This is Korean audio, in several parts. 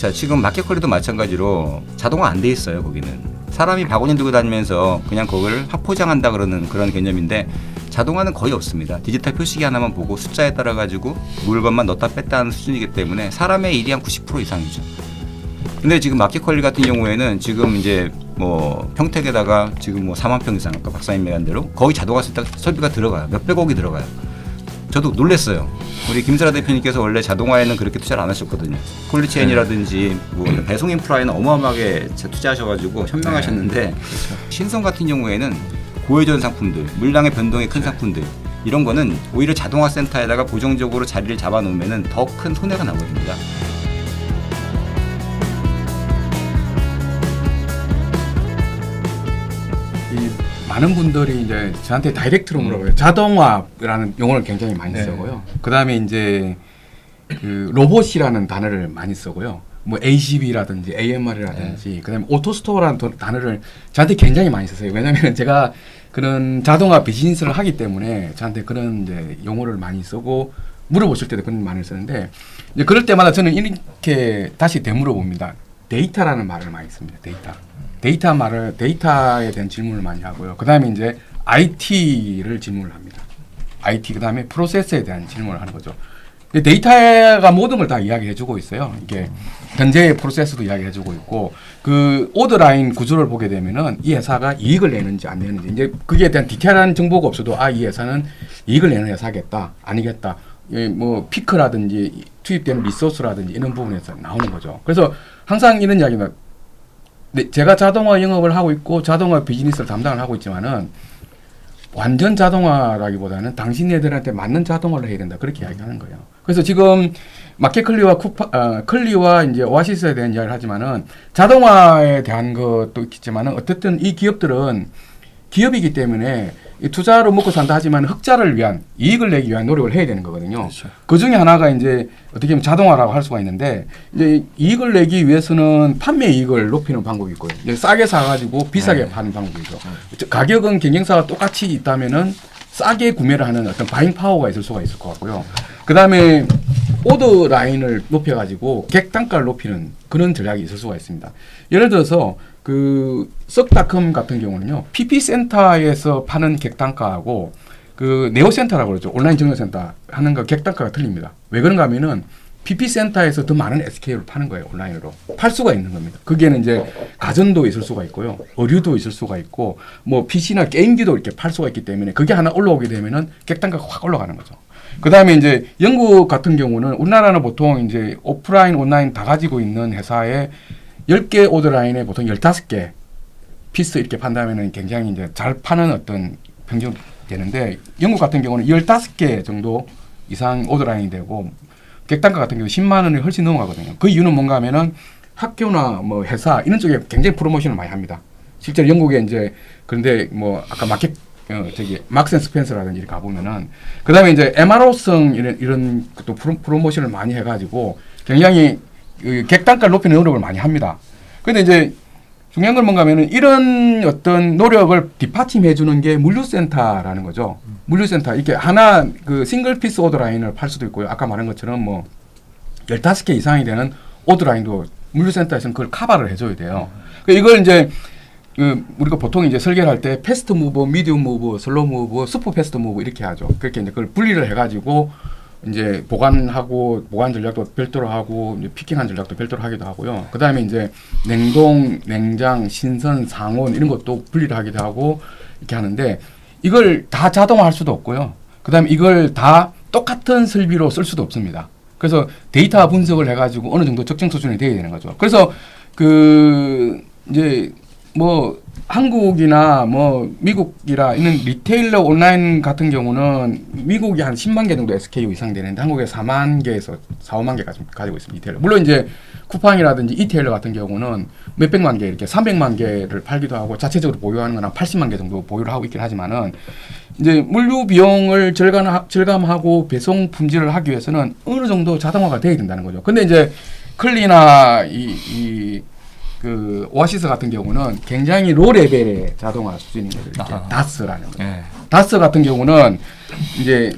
자 지금 마켓컬리도 마찬가지로 자동화 안 돼 있어요 거기는. 사람이 바구니 들고 다니면서 그냥 그걸 확포장한다 그러는 그런 개념인데 자동화는 거의 없습니다. 디지털 표시기 하나만 보고 숫자에 따라 가지고 물건만 넣다 뺐다 하는 수준이기 때문에 사람의 일이 한 90% 이상이죠. 근데 지금 마켓컬리 같은 경우에는 지금 이제 뭐 평택에다가 지금 뭐 4만 평 이상 아까 박사님 얘기한 대로 거의 자동화 설비가 들어가요. 몇백억이 들어가요 저도 놀랬어요. 우리 김사라 대표님께서 원래 자동화에는 그렇게 투자를 안 하셨거든요. 콜리체인이라든지 뭐 배송 인프라에는 어마어마하게 투자하셔가지고 현명하셨는데 신성 같은 경우에는 고회전 상품들, 물량의 변동이 큰 상품들 이런 거는 오히려 자동화 센터에다가 고정적으로 자리를 잡아놓으면 더 큰 손해가 나거든요. 많은 분들이 이제 저한테 다이렉트로 물어봐요. 자동화라는 용어를 굉장히 많이 네. 쓰고요. 그다음에 이제 그 로봇이라는 단어를 많이 쓰고요. 뭐 ACB라든지 AMR이라든지 그다음에 오토스토어라는 도- 단어를 저한테 굉장히 많이 쓰세요. 왜냐하면 제가 그런 자동화 비즈니스를 하기 때문에 저한테 그런 이제 용어를 많이 쓰고 물어보실 때도 그런 말을 쓰는데 이제 그럴 때마다 저는 이렇게 다시 되물어봅니다. 데이터라는 말을 많이 씁니다. 데이터. 데이터 말을 데이터에 대한 질문을 많이 하고요. 그다음에 이제 IT를 질문을 합니다. IT 그다음에 프로세스에 대한 질문을 하는 거죠. 데이터가 모든 걸 다 이야기해주고 있어요. 이게 현재의 프로세스도 이야기해주고 있고 그 오더 라인 구조를 보게 되면은 이 회사가 이익을 내는지 안 내는지 이제 그게 대한 디테일한 정보가 없어도 아 이 회사는 이익을 내는 회사겠다 아니겠다 예, 뭐 피크라든지 투입되는 리소스라든지 이런 부분에서 나오는 거죠. 그래서 항상 이런 이야기는 네, 제가 자동화 영업을 하고 있고 자동화 비즈니스를 담당을 하고 있지만은 완전 자동화라기보다는 당신네들한테 맞는 자동화를 해야 된다 그렇게 이야기하는 거예요. 그래서 지금 마켓 클리와 쿠파 어, 클리와 이제 오아시스에 대한 이야기를 하지만은 자동화에 대한 것도 있지만은 어쨌든 이 기업들은 기업이기 때문에 이 투자로 먹고 산다 하지만 흑자를 위한 이익을 내기 위한 노력을 해야 되는 거거든요. 그렇죠. 그 중에 하나가 이제 어떻게 보면 자동화라고 할 수가 있는데 이제 이익을 내기 위해서는 판매 이익을 높이는 방법이 있고요. 싸게 사가지고 비싸게 네. 파는 방법이죠. 저 가격은 경쟁사가 똑같이 있다면은 싸게 구매를 하는 어떤 바잉 파워가 있을 수가 있을 것 같고요. 그 다음에 오더 라인을 높여가지고 객 단가를 높이는 그런 전략이 있을 수가 있습니다. 예를 들어서 그 썩닷컴 같은 경우는요, PP 센터에서 파는 객 단가하고 그 네오 센터라고 그러죠. 온라인 정보 센터 하는 거 객 단가가 틀립니다. 왜 그런가 하면은 PP 센터에서 더 많은 SKU를 파는 거예요. 온라인으로. 팔 수가 있는 겁니다. 거기에는 이제 가전도 있을 수가 있고요. 의류도 있을 수가 있고 뭐 PC나 게임기도 이렇게 팔 수가 있기 때문에 그게 하나 올라오게 되면은 객 단가가 확 올라가는 거죠. 그 다음에 이제 영국 같은 경우는 우리나라는 보통 이제 오프라인 온라인 다 가지고 있는 회사에 10개 오더라인에 보통 15개 피스 이렇게 판다면은 굉장히 이제 잘 파는 어떤 평균 되는데 영국 같은 경우는 15개 정도 이상 오더라인이 되고 객단가 같은 경우 10만 원이 훨씬 넘어가거든요. 그 이유는 뭔가 하면은 학교나 뭐 회사 이런 쪽에 굉장히 프로모션을 많이 합니다. 실제로 영국에 이제 그런데 뭐 아까 마켓 어 저기 막센 스펜서라든지 이렇게 가보면은 그다음에 이제 MRO성 이런 이런 또 프로, 프로모션을 많이 해가지고 굉장히 그 객단가를 높이는 노력을 많이 합니다. 근데 이제 중요한 건 뭔가 하면은 이런 어떤 노력을 뒷받침해 주는 게 물류센터라는 거죠. 물류센터 이렇게 하나 그 싱글 피스 오더 라인을 팔 수도 있고요. 아까 말한 것처럼 뭐 15개 이상이 되는 오더 라인도 물류센터에서는 그걸 커버를 해줘야 돼요. 그 이걸 이제 그 우리가 보통 이제 설계를 할 때 패스트 무브, 미디움 무브, 슬로우 무브, 슈퍼 패스트 무브 이렇게 하죠. 그렇게 이제 그걸 분리를 해가지고 이제 보관하고 보관 전략도 별도로 하고 피킹한 전략도 별도로 하기도 하고요. 그 다음에 이제 냉동, 냉장, 신선, 상온 이런 것도 분리를 하기도 하고 이렇게 하는데 이걸 다 자동화할 수도 없고요. 그 다음에 이걸 다 똑같은 설비로 쓸 수도 없습니다. 그래서 데이터 분석을 해가지고 어느 정도 적정 수준이 돼야 되는 거죠. 그래서 그 이제 뭐 한국이나 뭐 미국이라 있는 리테일러 온라인 같은 경우는 미국이 한 10만 개 정도 SKU 이상 되는데 한국에 4만 개에서 4, 5만 개까지 가지고 있습니다. 리테일러. 물론 이제 쿠팡이라든지 이테일러 같은 경우는 몇백만 개 이렇게 300만 개를 팔기도 하고 자체적으로 보유하는 건한 80만 개 정도 보유를 하고 있긴 하지만은 이제 물류 비용을 절감 절감하고 배송 품질을 하기 위해서는 어느 정도 자동화가 돼야 된다는 거죠. 근데 이제 클리나 이, 이 그 오아시스 같은 경우는 굉장히 로 레벨의 자동화 수준인 거죠. 이렇게 아하. 다스라는 거. 예. 다스 같은 경우는 이제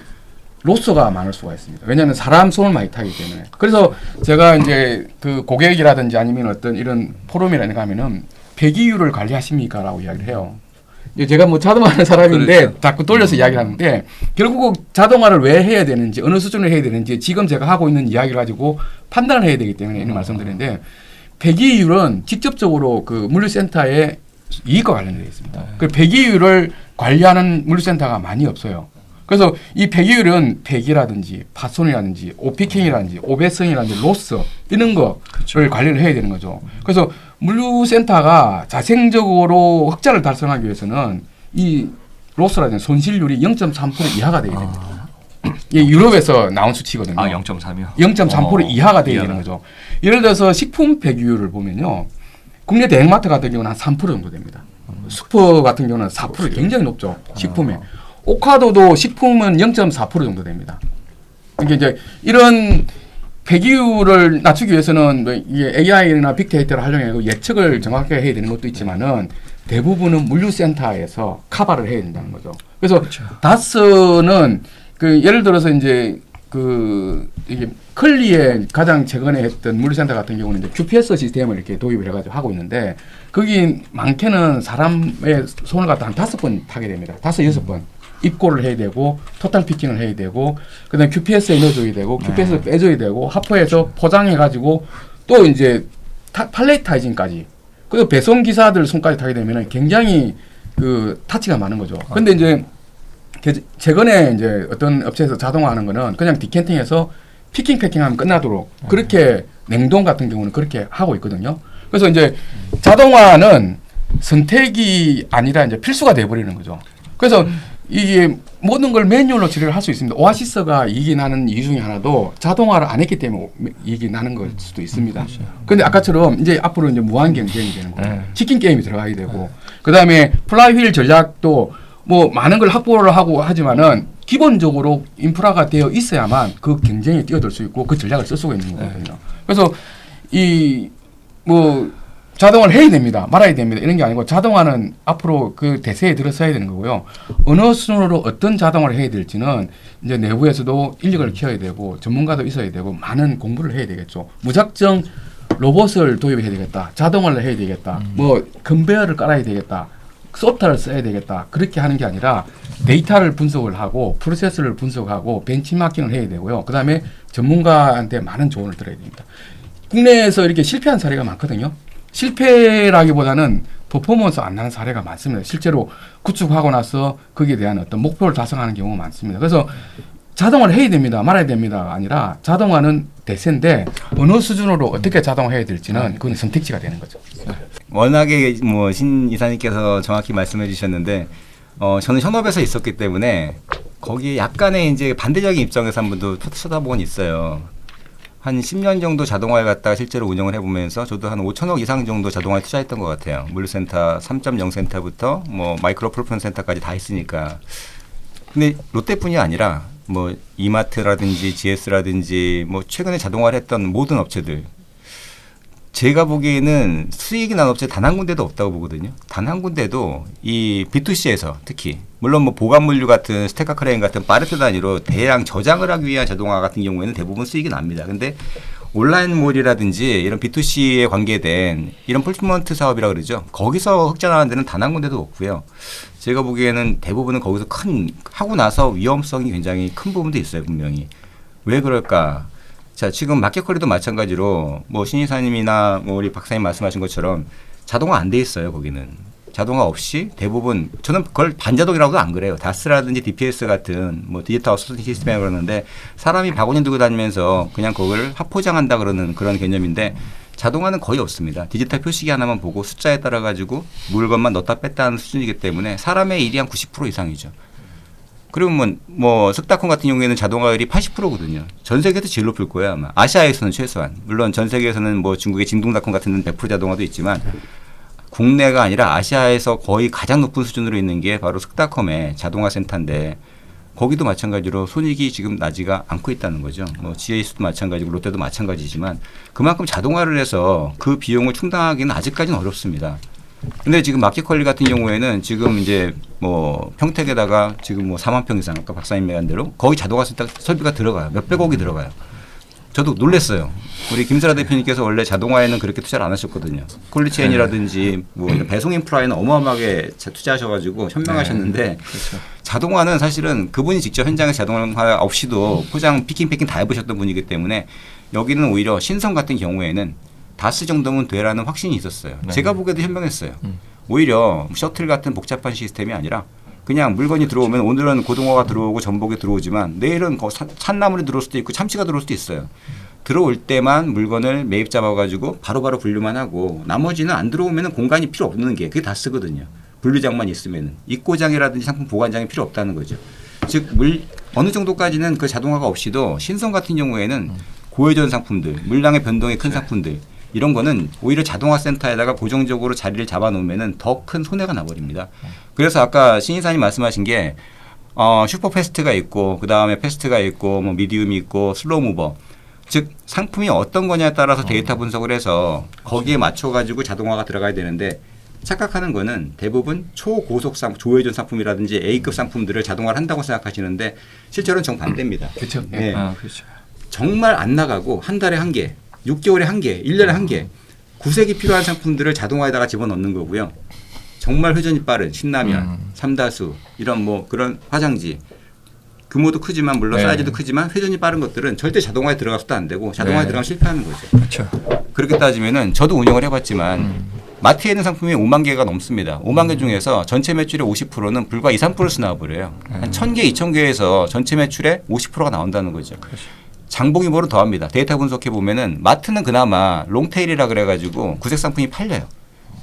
로스가 많을 수가 있습니다. 왜냐하면 사람 손을 많이 타기 때문에. 그래서 제가 이제 그 고객이라든지 아니면 어떤 이런 포럼이라든가 하면은 배기율을 관리하십니까라고 이야기를 해요. 이제 제가 뭐 자동화하는 사람인데 그렇죠. 자꾸 돌려서 이야기를 하는데 결국 자동화를 왜 해야 되는지 어느 수준을 해야 되는지 지금 제가 하고 있는 이야기를 가지고 판단을 해야 되기 때문에 이런 말씀드리는데 배기율은 직접적으로 그 물류센터의 이익과 관련되어 있습니다. 그 배기율을 관리하는 물류센터가 많이 없어요. 그래서 이 배기율은 폐기라든지 파손이라든지 오피킹이라든지 오배성이라든지 로스 이런 거를 관리를 해야 되는 거죠. 그래서 물류센터가 자생적으로 흑자를 달성하기 위해서는 이 로스라든지 손실률이 0.3% 이하가 되게 됩니다. 이게 유럽에서 나온 수치거든요. 아 0.3이요? 0.3% 어, 이하가 이하가. 되는 거죠. 예를 들어서 식품 배기율을 보면요. 국내 대형마트 같은 경우는 한 3% 정도 됩니다. 슈퍼 같은 경우는 4% 굉장히 높죠. 식품에. 오카도도 식품은 0.4% 정도 됩니다. 그러니까 이제 이런 배기율을 낮추기 위해서는 뭐 이게 AI나 빅데이터를 활용해서 예측을 정확하게 해야 되는 것도 있지만은 대부분은 물류센터에서 카바를 해야 된다는 거죠. 그래서 다스는 그 예를 들어서 이제 그 이게 클리에 가장 최근에 했던 물류센터 같은 경우는 이제 QPS 시스템을 이렇게 도입을 해가지고 하고 있는데 거기 많게는 사람의 손을 갖다 한 다섯 번 타게 됩니다. 다섯 여섯 번. 입고를 해야 되고 토탈 피킹을 해야 되고 그다음에 QPS에 넣어줘야 되고 QPS를 빼줘야 되고 하퍼에서 포장해가지고 또 이제 타, 팔레타이징까지 그리고 배송 기사들 손까지 타게 되면은 굉장히 그 타치가 많은 거죠. 근데 이제 게- 최근에 이제 어떤 업체에서 자동화하는 거는 그냥 디캔팅해서 피킹 패킹하면 끝나도록 그렇게 냉동 같은 경우는 그렇게 하고 있거든요. 그래서 이제 자동화는 선택이 아니라 이제 필수가 돼버리는 거죠. 그래서 이게 모든 걸 매뉴얼로 처리를 할 수 있습니다. 오아시스가 이익이 나는 이유 중에 하나도 자동화를 안 했기 때문에 이익이 나는 걸 수도 있습니다. 근데 아까처럼 이제 앞으로 이제 무한 경쟁이 되는 거예요. 네. 치킨 게임이 들어가게 되고 그 다음에 플라이휠 전략도 뭐 많은 걸 확보를 하고 하지만은 기본적으로 인프라가 되어 있어야만 그 경쟁에 뛰어들 수 있고 그 전략을 쓸 수가 있는 거거든요. 그래서 이 뭐 자동화를 해야 됩니다. 말아야 됩니다. 이런 게 아니고 자동화는 앞으로 그 대세에 들어서야 되는 거고요. 어느 순으로 어떤 자동화를 해야 될지는 이제 내부에서도 인력을 키워야 되고 전문가도 있어야 되고 많은 공부를 해야 되겠죠. 무작정 로봇을 도입해야 되겠다. 자동화를 해야 되겠다. 뭐 컨베어를 깔아야 되겠다. 소프트웨어를 써야 되겠다. 그렇게 하는 게 아니라 데이터를 분석을 하고 프로세스를 분석하고 벤치마킹을 해야 되고요. 그 다음에 전문가한테 많은 조언을 들어야 됩니다. 국내에서 이렇게 실패한 사례가 많거든요. 실패라기보다는 퍼포먼스 안 나는 사례가 많습니다. 실제로 구축하고 나서 거기에 대한 어떤 목표를 달성하는 경우가 많습니다. 그래서 자동화를 해야 됩니다. 말아야 됩니다가 아니라 자동화는 대세인데 어느 수준으로 어떻게 자동화해야 될지는 그건 선택지가 되는 거죠. 워낙에 뭐 신 이사님께서 정확히 말씀해 주셨는데 어 저는 현업에서 있었기 때문에 거기에 약간의 이제 반대적인 입장에서 한 번도 쳐다보곤 있어요. 한 10년 정도 자동화에 갔다가 실제로 운영을 해보면서 저도 한 5천억 이상 정도 자동화에 투자했던 것 같아요. 물류센터 3.0 센터부터 뭐 마이크로 풀폰 센터까지 다 했으니까. 근데 롯데뿐이 아니라 뭐 이마트라든지 GS라든지 뭐 최근에 자동화를 했던 모든 업체들 제가 보기에는 수익이 난 업체 단 한 군데도 없다고 보거든요. 단 한 군데도 이 B2C에서 특히 물론 뭐 보관 물류 같은 스테카 크레인 같은 빠르트 단위로 대량 저장을 하기 위한 자동화 같은 경우에는 대부분 수익이 납니다. 근데 온라인몰이라든지 이런 B2C에 관계된 이런 풀피먼트 사업이라 그러죠. 거기서 흑자 나는 데는 단 한 군데도 없고요. 제가 보기에는 대부분은 거기서 큰 하고 나서 위험성이 굉장히 큰 부분도 있어요, 분명히. 왜 그럴까? 자, 지금 마켓컬리도 마찬가지로 뭐 신이사님이나 뭐 우리 박사님 말씀하신 것처럼 자동화 안 돼 있어요, 거기는. 자동화 없이 대부분 저는 그걸 반자동이라고도 안 그래요. 다스라든지 DPS 같은 뭐 디지털 아웃소싱 시스템이라고 그러는데 사람이 바구니 들고 다니면서 그냥 그걸 합포장한다 그러는 그런 개념인데 자동화는 거의 없습니다. 디지털 표시기 하나만 보고 숫자에 따라 가지고 물건만 넣다 뺐다 하는 수준이기 때문에 사람의 일이 한 90% 이상이죠. 그러면 뭐 석다콘 같은 경우에는 자동화율이 80%거든요. 전 세계에서 제일 높을 거예요 아마. 아시아에서는 최소한. 물론 전 세계에서는 뭐 중국의 진동닷컴 같은 데는 100% 자동화도 있지만 국내가 아니라 아시아에서 거의 가장 높은 수준으로 있는 게 바로 석다컴의 자동화 센터인데 거기도 마찬가지로 손익이 지금 나지가 않고 있다는 거죠. 뭐 GAS도 마찬가지고 롯데도 마찬가지지만 그만큼 자동화를 해서 그 비용을 충당하기는 아직까지는 어렵습니다. 근데 지금 마켓컬리 같은 경우에는 지금 이제 뭐 평택에다가 지금 뭐 4만 평 이상 아까 박사님 얘기한 대로 거기 자동화 센터 설비가 들어가요. 몇백억이 들어가요. 저도 놀랬어요. 우리 김세라 대표님께서 원래 자동화에는 그렇게 투자를 안 하셨거든요. 콜리체인이라든지 뭐 이런 배송 인프라에는 어마어마하게 자- 투자하셔가지고 현명하셨는데 자동화는 사실은 그분이 직접 현장에 자동화 없이도 포장 피킹 패킹 다 해보셨던 분이기 때문에 여기는 오히려 신성 같은 경우에는 다스 정도면 되라는 확신이 있었어요. 제가 보기에도 현명했어요. 오히려 셔틀 같은 복잡한 시스템이 아니라 그냥 물건이 들어오면 오늘은 고등어가 들어오고 전복이 들어오지만 내일은 산- 산나물이 들어올 수도 있고 참치가 들어올 수도 있어요. 들어올 때만 물건을 매입 잡아가지고 바로 바로 분류만 하고 나머지는 안 들어오면 공간이 필요 없는 게 그게 다 쓰거든요. 분류장만 있으면 입고장이라든지 상품 보관장이 필요 없다는 거죠. 즉 물 어느 정도까지는 그 자동화가 없이도 신성 같은 경우에는 고회전 상품들, 물량의 변동이 큰 상품들 이런 거는 오히려 자동화 센터에다가 고정적으로 자리를 잡아놓으면은 더 큰 손해가 나버립니다. 그래서 아까 신이사님 말씀하신 게 어, 슈퍼 패스트가 있고 그 다음에 패스트가 있고 뭐 미디움이 있고 슬로우 무버 즉 상품이 어떤 거냐에 따라서 데이터 분석을 해서 거기에 맞춰 가지고 자동화가 들어가야 되는데 착각하는 거는 대부분 초고속 상 조회전 상품이라든지 A급 상품들을 자동화를 한다고 생각하시는데 실제로는 정반대입니다. 그렇죠. 네. 아, 그렇죠. 정말 안 나가고 한 달에 한 개, 6개월에 한 개, 1년에 한 개, 구색이 필요한 상품들을 자동화에다가 집어넣는 거고요. 정말 회전이 빠른 신라면, 음. 삼다수 이런 뭐 그런 화장지 규모도 크지만 물론 네. 사이즈도 크지만 회전이 빠른 것들은 절대 자동화에 들어가서도 안 되고 자동화에 네. 들어가면 실패하는 거죠. 그렇죠. 그렇게 따지면은 저도 운영을 해봤지만 음. 마트에 있는 상품이 5만 개가 넘습니다. 5만 개 중에서 전체 매출의 50%는 불과 2, 3%를 수납을 한 1000개, 2000개에서 전체 매출의 50%가 나온다는 거죠. 장봉이 뭐로 더합니다. 데이터 분석해 보면은 마트는 그나마 롱테일이라 그래가지고 구색 상품이 팔려요.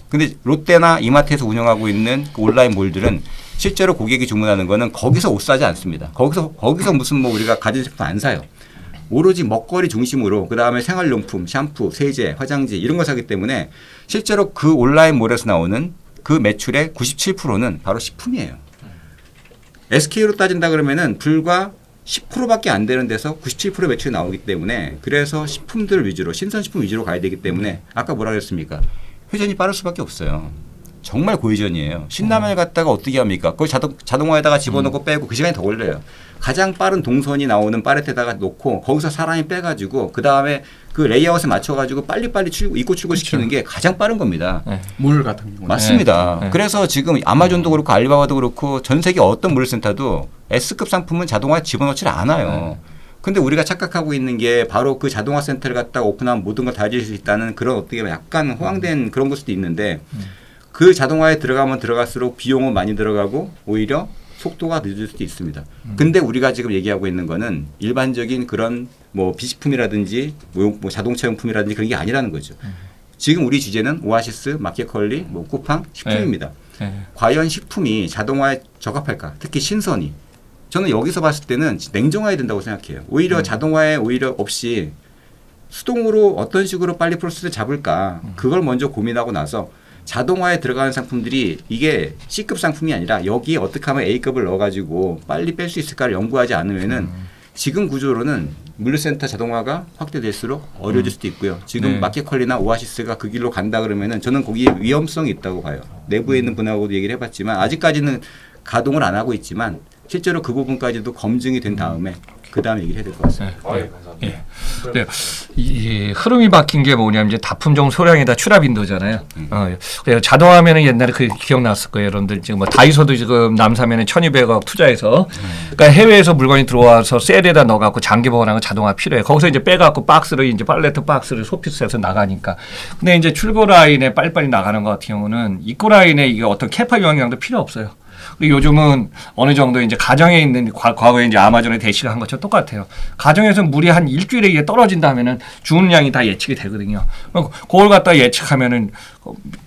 근데 롯데나 이마트에서 운영하고 있는 그 온라인 몰들은 실제로 고객이 주문하는 거는 거기서 옷 사지 않습니다. 거기서 거기서 무슨 뭐 우리가 가전 제품 안 사요. 오로지 먹거리 중심으로 그 다음에 생활용품, 샴푸, 세제, 화장지 이런 거 사기 때문에 실제로 그 온라인 몰에서 나오는 그 매출의 97%는 바로 식품이에요. SK로 따진다 그러면은 불과 10%밖에 안 되는 데서 97% 매출이 나오기 때문에 그래서 식품들 위주로 신선식품 위주로 가야 되기 때문에 아까 뭐라 그랬습니까? 회전이 빠를 수밖에 없어요. 정말 고회전이에요. 신라면을 갖다가 어떻게 합니까? 그걸 자동, 자동화에다가 집어넣고 빼고 그 시간이 더 걸려요. 가장 빠른 동선이 나오는 빠렛에다가 놓고 거기서 사람이 빼가지고 그 다음에 그 레이아웃에 맞춰가지고 빨리빨리 출고, 입고 출고 시키는 게 가장 빠른 겁니다. 네. 물 같은 경우는 맞습니다. 네, 네. 그래서 지금 아마존도 그렇고 알리바바도 그렇고 전 세계 어떤 물류센터도 S급 상품은 자동화에 집어넣지를 않아요. 근데 우리가 착각하고 있는 게 바로 그 자동화 센터를 갖다가 오픈하면 모든 걸 다 해줄 수 있다는 그런 어떻게 보면 약간 호황된 그런 걸 수도 있는데 그 자동화에 들어가면 들어갈수록 비용은 많이 들어가고 오히려 속도가 늦을 수도 있습니다. 근데 우리가 지금 얘기하고 있는 거는 일반적인 그런 뭐 비식품이라든지 뭐, 뭐 자동차 용품이라든지 그런 게 아니라는 거죠. 지금 우리 주제는 오아시스, 마켓컬리, 뭐 쿠팡, 식품입니다. 네. 과연 식품이 자동화에 적합할까? 특히 신선이. 저는 여기서 봤을 때는 냉정화해야 된다고 생각해요. 오히려 자동화에 오히려 없이 수동으로 어떤 식으로 빨리 프로세스를 잡을까? 그걸 먼저 고민하고 나서 자동화에 들어가는 상품들이 이게 C급 상품이 아니라 여기에 어떻게 하면 A급을 넣어가지고 빨리 뺄 수 있을까를 연구하지 않으면은 지금 구조로는 물류센터 자동화가 확대될수록 어려질 수도 있고요. 지금 네. 마켓컬리나 오아시스가 그 길로 간다 그러면은 저는 거기에 위험성이 있다고 봐요. 내부에 있는 분하고도 얘기를 해봤지만 아직까지는 가동을 안 하고 있지만 실제로 그 부분까지도 검증이 된 다음에 그 다음에 얘기를 해야 될 것 같습니다. 네. 예. 네. 이, 이 흐름이 바뀐 게 뭐냐면 이제 다품종 소량에다 출하 빈도잖아요. 어, 그래서 자동화면은 옛날에 그 기억났을 거예요. 여러분들 지금 뭐 다이소도 지금 남사면에 1,200억 투자해서 그러니까 해외에서 물건이 들어와서 셀에다 넣어 갖고 장기 보관하고 자동화 필요해. 거기서 이제 빼 갖고 박스를 이제 팔레트 박스를 소피스에서 나가니까. 근데 이제 출고 라인에 빨리빨리 나가는 것 같은 경우는 입고 라인에 이게 어떤 캐파 영향도 필요 없어요. 그리고 요즘은 어느 정도 이제 가정에 있는 과, 과거에 이제 아마존의 대시가 한 것처럼 똑같아요. 가정에서 물이 한 일주일에 이게 떨어진다면은 주는 양이 다 예측이 되거든요. 그걸 갖다 예측하면은 어,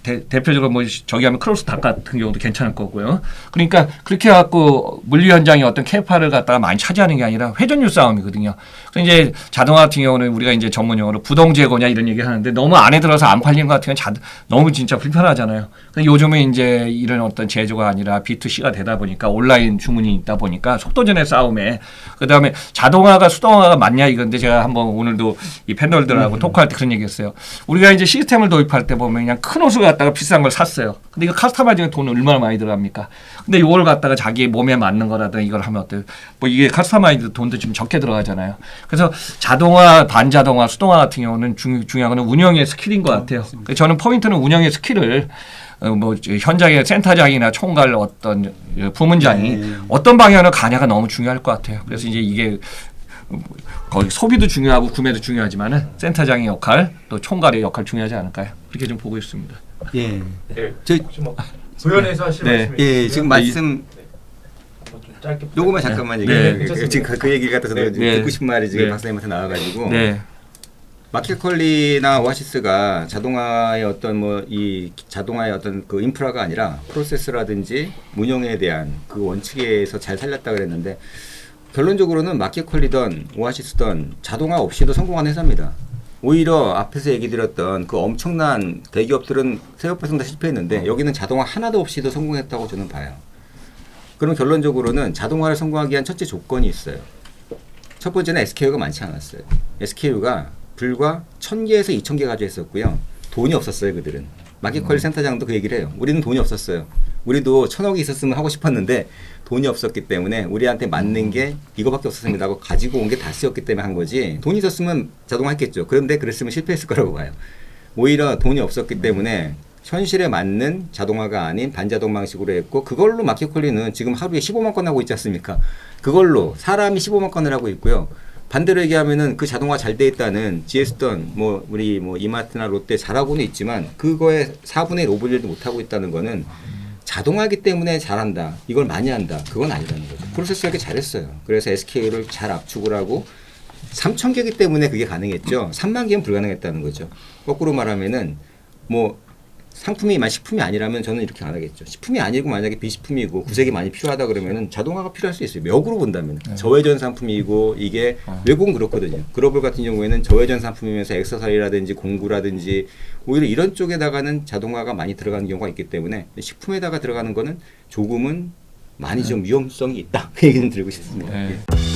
대, 대표적으로 뭐 저기 하면 크로스 닭 같은 경우도 괜찮을 거고요. 그러니까 그렇게 해갖고 물류 현장이 어떤 캐파를 갖다가 많이 차지하는 게 아니라 회전율 싸움이거든요. 그래서 이제 자동화 같은 경우는 우리가 이제 전문 용어로 부동 재고냐 이런 얘기 하는데 너무 안에 들어서 안 팔리는 것 같은 경우는 자, 너무 진짜 불편하잖아요. 근데 요즘은 이제 이런 어떤 제조가 아니라 B2C가 되다 보니까 온라인 주문이 있다 보니까 속도전의 싸움에 그다음에 자동화가 수동화가 맞냐 이건데 제가 한번 오늘도 이 패널들하고 토크할 때 그런 얘기했어요. 우리가 이제 시스템을 도입할 때 보면 그냥 큰 옷을 갖다가 비싼 걸 샀어요. 근데 이거 카스터마이징에 돈 얼마나 많이 들어갑니까? 근데 이걸 갖다가 자기 몸에 맞는 거라든가 이걸 하면 어때요? 뭐 이게 카스터마이즈 돈도 좀 적게 들어가잖아요. 그래서 자동화, 반자동화, 수동화 같은 경우는 중, 중요한 거는 운영의 스킬인 것 같아요. 그래서 저는 포인트는 운영의 스킬을 어, 뭐 현장의 센터장이나 총괄 어떤 부문장이 어떤 방향으로 가냐가 너무 중요할 것 같아요. 그래서 이제 이게 거기 소비도 중요하고 구매도 중요하지만은 센터장의 역할 또 총괄의 역할 중요하지 않을까요? 그렇게 좀 보고 있습니다. 예. 예. 저 혹시 뭐 하실 네. 말씀이 예, 지금 말씀 좀 짧게 요거만 잠깐만 네. 얘기해. 네. 그, 지금 그, 그 얘기 같아서 네. 지금 네. 듣고 싶은 말이 지금 네. 박사님한테 나와가지고 네. 마켓컬리나 오아시스가 자동화의 어떤 뭐 이 자동화의 어떤 그 인프라가 아니라 프로세스라든지 운영에 대한 그 원칙에서 잘 살렸다 그랬는데 결론적으로는 마켓컬리든 오아시스든 자동화 없이도 성공한 회사입니다. 오히려 앞에서 얘기 드렸던 그 엄청난 대기업들은 새벽 배송 다 실패했는데 여기는 자동화 하나도 없이도 성공했다고 저는 봐요. 그럼 결론적으로는 자동화를 성공하기 위한 첫째 조건이 있어요. 첫 번째는 SKU가 많지 않았어요. SKU가 불과 1000개에서 2000개 가져했었고요. 돈이 없었어요, 그들은. 마켓컬리 센터장도 그 얘기를 해요. 우리는 돈이 없었어요. 우리도 천억이 있었으면 하고 싶었는데 돈이 없었기 때문에 우리한테 맞는 게 이거밖에 없었습니다 하고 가지고 온 게 다스였기 때문에 한 거지 돈이 있었으면 자동화 했겠죠. 그런데 그랬으면 실패했을 거라고 봐요. 오히려 돈이 없었기 때문에 현실에 맞는 자동화가 아닌 반자동 방식으로 했고 그걸로 마켓컬리는 지금 하루에 15만 건 하고 있지 않습니까? 그걸로 사람이 15만 건을 하고 있고요. 반대로 얘기하면은 그 자동화 잘 돼 있다는 GS던 뭐 우리 뭐 이마트나 롯데 잘하고는 있지만 그거에 4분의 1, 5분의 1도 못 하고 있다는 거는 자동화기 때문에 잘한다. 이걸 많이 한다. 그건 아니라는 거죠. 프로세스하게 잘했어요. 그래서 SK를 잘 압축을 하고 3천 개기 때문에 그게 가능했죠. 3만 개는 불가능했다는 거죠. 거꾸로 말하면은 뭐 상품이만 식품이 아니라면 저는 이렇게 안 하겠죠. 식품이 아니고 만약에 비식품이고 구색이 많이 필요하다 그러면은 자동화가 필요할 수 있어요. 역으로 본다면 저회전 상품이고 이게 외국은 그렇거든요. 글로벌 같은 경우에는 저회전 상품이면서 액세서리라든지 공구라든지 오히려 이런 쪽에다가는 자동화가 많이 들어가는 경우가 있기 때문에 식품에다가 들어가는 거는 조금은 많이 좀 위험성이 있다. 그 얘기는 드리고 싶습니다. 네. 예.